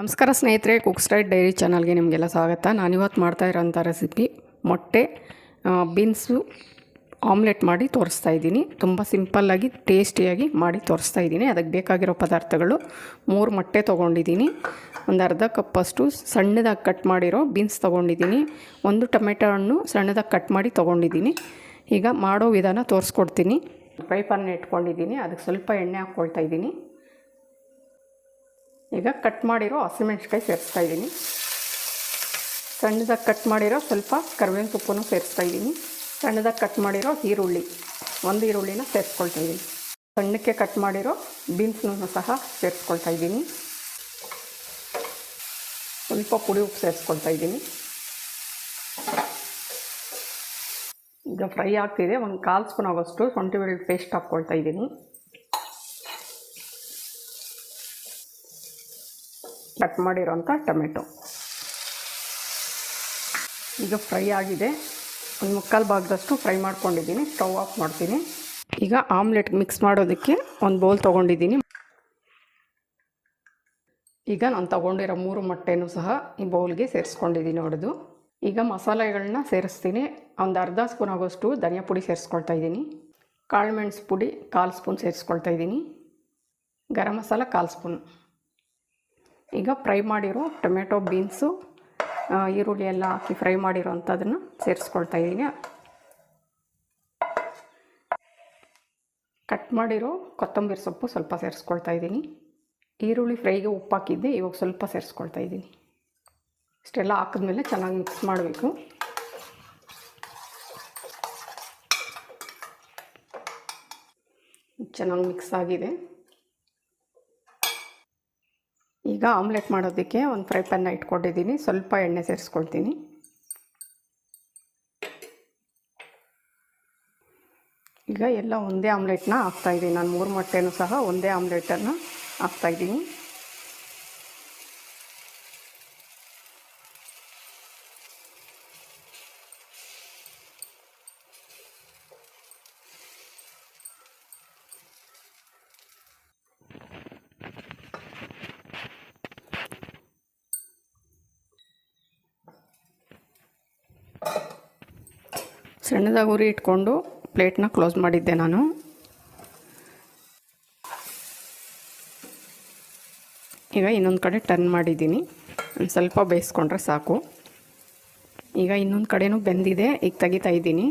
ನಮಸ್ಕಾರ ಸ್ನೇಹಿತರೆ cook straight dairy ಚಾನಲ್ಗೆ ನಿಮಗೆಲ್ಲ ಸ್ವಾಗತ. ನಾನಿವತ್ತು ಮಾಡ್ತಾ ಇರೋಂಥ ರೆಸಿಪಿ ಮೊಟ್ಟೆ ಬೀನ್ಸು ಆಮ್ಲೆಟ್ ಮಾಡಿ ತೋರಿಸ್ತಾ ಇದ್ದೀನಿ. ತುಂಬ ಸಿಂಪಲ್ಲಾಗಿ ಟೇಸ್ಟಿಯಾಗಿ ಮಾಡಿ ತೋರಿಸ್ತಾ ಇದ್ದೀನಿ. ಅದಕ್ಕೆ ಬೇಕಾಗಿರೋ ಪದಾರ್ಥಗಳು ಮೂರು ಮೊಟ್ಟೆ ತೊಗೊಂಡಿದ್ದೀನಿ. ಒಂದು ಅರ್ಧ ಕಪ್ಪಷ್ಟು ಸಣ್ಣದಾಗಿ ಕಟ್ ಮಾಡಿರೋ ಬೀನ್ಸ್ ತೊಗೊಂಡಿದ್ದೀನಿ. ಒಂದು ಟೊಮೆಟೊ ಹಣ್ಣು ಸಣ್ಣದಾಗಿ ಕಟ್ ಮಾಡಿ ತೊಗೊಂಡಿದ್ದೀನಿ. ಈಗ ಮಾಡೋ ವಿಧಾನ ತೋರಿಸ್ಕೊಡ್ತೀನಿ. ಫ್ರೈ ಇಟ್ಕೊಂಡಿದ್ದೀನಿ. ಅದಕ್ಕೆ ಸ್ವಲ್ಪ ಎಣ್ಣೆ ಹಾಕ್ಕೊಳ್ತಾ ಇದ್ದೀನಿ. ಈಗ ಕಟ್ ಮಾಡಿರೋ ಹಸಿಮೆಣ್ಸಿಕಾಯಿ ಸೇರಿಸ್ತಾ ಇದ್ದೀನಿ. ಸಣ್ಣದಾಗಿ ಕಟ್ ಮಾಡಿರೋ ಸ್ವಲ್ಪ ಕರಿಬೇವಿನ ಸೊಪ್ಪನ್ನು ಸೇರಿಸ್ತಾ ಇದ್ದೀನಿ. ಸಣ್ಣದಾಗಿ ಕಟ್ ಮಾಡಿರೋ ಈರುಳ್ಳಿ, ಒಂದು ಈರುಳ್ಳಿನ ಸೇರಿಸ್ಕೊಳ್ತಾ ಇದ್ದೀನಿ. ಸಣ್ಣಕ್ಕೆ ಕಟ್ ಮಾಡಿರೋ ಬೀನ್ಸ್ನೂ ಸಹ ಸೇರಿಸ್ಕೊಳ್ತಾ ಇದ್ದೀನಿ. ಸ್ವಲ್ಪ ಪುಡಿ ಉಪ್ಪು ಸೇರಿಸ್ಕೊಳ್ತಾ ಇದ್ದೀನಿ. ಈಗ ಫ್ರೈ ಆಗ್ತಿದೆ. ಒಂದು ಕಾಲು ಸ್ಪೂನ್ ಆಗೋಷ್ಟು ಶುಂಠಿ ಪೇಸ್ಟ್ ಹಾಕ್ಕೊಳ್ತಾ ಇದ್ದೀನಿ. ಕಟ್ ಮಾಡಿರೋಂಥ ಟೊಮೆಟೊ. ಈಗ ಫ್ರೈ ಆಗಿದೆ. ಒಂದು ಮುಕ್ಕಾಲು ಭಾಗದಷ್ಟು ಫ್ರೈ ಮಾಡ್ಕೊಂಡಿದ್ದೀನಿ. ಸ್ಟವ್ ಆಫ್ ಮಾಡ್ತೀನಿ. ಈಗ ಆಮ್ಲೆಟ್ ಮಿಕ್ಸ್ ಮಾಡೋದಕ್ಕೆ ಒಂದು ಬೌಲ್ ತೊಗೊಂಡಿದ್ದೀನಿ. ಈಗ ನಾನು ತೊಗೊಂಡಿರೋ ಮೂರು ಮೊಟ್ಟೆನೂ ಸಹ ಈ ಬೌಲ್ಗೆ ಸೇರಿಸ್ಕೊಂಡಿದ್ದೀನಿ ಹೊಡೆದು ಈಗ ಮಸಾಲೆಗಳನ್ನ ಸೇರಿಸ್ತೀನಿ. ಒಂದು ಅರ್ಧ ಸ್ಪೂನ್ ಆಗೋಷ್ಟು ಧನಿಯಾ ಪುಡಿ ಸೇರಿಸ್ಕೊಳ್ತಾ ಇದ್ದೀನಿ. ಕಾಳು ಮೆಣಸು ಪುಡಿ ಕಾಲು ಸ್ಪೂನ್ ಸೇರಿಸ್ಕೊಳ್ತಾ ಇದ್ದೀನಿ. ಗರಂ ಮಸಾಲ ಕಾಲು ಸ್ಪೂನ್. ಈಗ ಫ್ರೈ ಮಾಡಿರೋ ಟೊಮೆಟೊ ಬೀನ್ಸು ಈರುಳ್ಳಿ ಎಲ್ಲ ಹಾಕಿ ಫ್ರೈ ಮಾಡಿರೋ ಅಂಥದ್ದನ್ನು ಸೇರಿಸ್ಕೊಳ್ತಾ ಇದ್ದೀನಿ. ಕಟ್ ಮಾಡಿರೋ ಕೊತ್ತಂಬರಿ ಸೊಪ್ಪು ಸ್ವಲ್ಪ ಸೇರಿಸ್ಕೊಳ್ತಾ ಇದ್ದೀನಿ. ಈರುಳ್ಳಿ ಫ್ರೈಗೆ ಉಪ್ಪು ಹಾಕಿದ್ದೆ, ಇವಾಗ ಸ್ವಲ್ಪ ಸೇರಿಸ್ಕೊಳ್ತಾ ಇದ್ದೀನಿ. ಇಷ್ಟೆಲ್ಲ ಹಾಕಿದ್ಮೇಲೆ ಚೆನ್ನಾಗಿ ಮಿಕ್ಸ್ ಮಾಡಬೇಕು. ಚೆನ್ನಾಗಿ ಮಿಕ್ಸ್ ಆಗಿದೆ. ಈಗ ಆಮ್ಲೆಟ್ ಮಾಡೋದಕ್ಕೆ ಒಂದು ಫ್ರೈ ಪ್ಯಾನ್ನ ಇಟ್ಕೊಂಡಿದ್ದೀನಿ. ಸ್ವಲ್ಪ ಎಣ್ಣೆ ಸೇರಿಸ್ಕೊಳ್ತೀನಿ. ಈಗ ಎಲ್ಲ ಒಂದೇ ಆಮ್ಲೆಟ್ನ ಹಾಕ್ತಾಯಿದ್ದೀನಿ ನಾನು ಮೂರು ಮೊಟ್ಟೆನೂ ಸಹ ಒಂದೇ ಆಮ್ಲೆಟನ್ನು ಹಾಕ್ತಾಯಿದ್ದೀನಿ ಸಣ್ಣದಾಗಿ ಉರಿ ಇಟ್ಕೊಂಡು ಪ್ಲೇಟ್ನ ಕ್ಲೋಸ್ ಮಾಡಿದ್ದೆ ನಾನು. ಈಗ ಇನ್ನೊಂದು ಕಡೆ ಟರ್ನ್ ಮಾಡಿದ್ದೀನಿ. ಒಂದು ಸ್ವಲ್ಪ ಬೇಯಿಸ್ಕೊಂಡ್ರೆ ಸಾಕು. ಈಗ ಇನ್ನೊಂದು ಕಡೆನೂ ಬೆಂದಿದೆ, ಈಗ ತೆಗಿತಾ ಇದ್ದೀನಿ.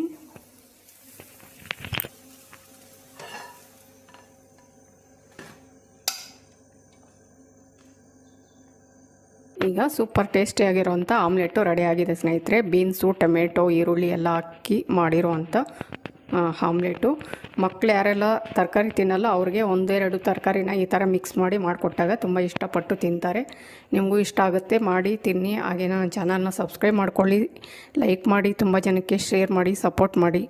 ಈಗ ಸೂಪರ್ ಟೇಸ್ಟಿಯಾಗಿರೋಂಥ ಆಮ್ಲೆಟು ರೆಡಿಯಾಗಿದೆ ಸ್ನೇಹಿತರೆ. ಬೀನ್ಸು, ಟೊಮೆಟೊ, ಈರುಳ್ಳಿ ಎಲ್ಲ ಹಾಕಿ ಮಾಡಿರೋವಂಥ ಆಮ್ಲೆಟು. ಮಕ್ಕಳು ಯಾರೆಲ್ಲ ತರಕಾರಿ ತಿನ್ನಲ್ಲ, ಅವ್ರಿಗೆ ಒಂದೆರಡು ತರಕಾರಿನ ಈ ಥರ ಮಿಕ್ಸ್ ಮಾಡಿ ಮಾಡಿಕೊಟ್ಟಾಗ ತುಂಬ ಇಷ್ಟಪಟ್ಟು ತಿಂತಾರೆ. ನಿಮಗೂ ಇಷ್ಟ ಆಗುತ್ತೆ, ಮಾಡಿ, ತಿನ್ನಿ. ಹಾಗೆ ನನ್ನ ಚಾನಲ್ನ ಸಬ್ಸ್ಕ್ರೈಬ್ ಮಾಡ್ಕೊಳ್ಳಿ. ಲೈಕ್ ಮಾಡಿ, ತುಂಬ ಜನಕ್ಕೆ ಶೇರ್ ಮಾಡಿ ಸಪೋರ್ಟ್ ಮಾಡಿ.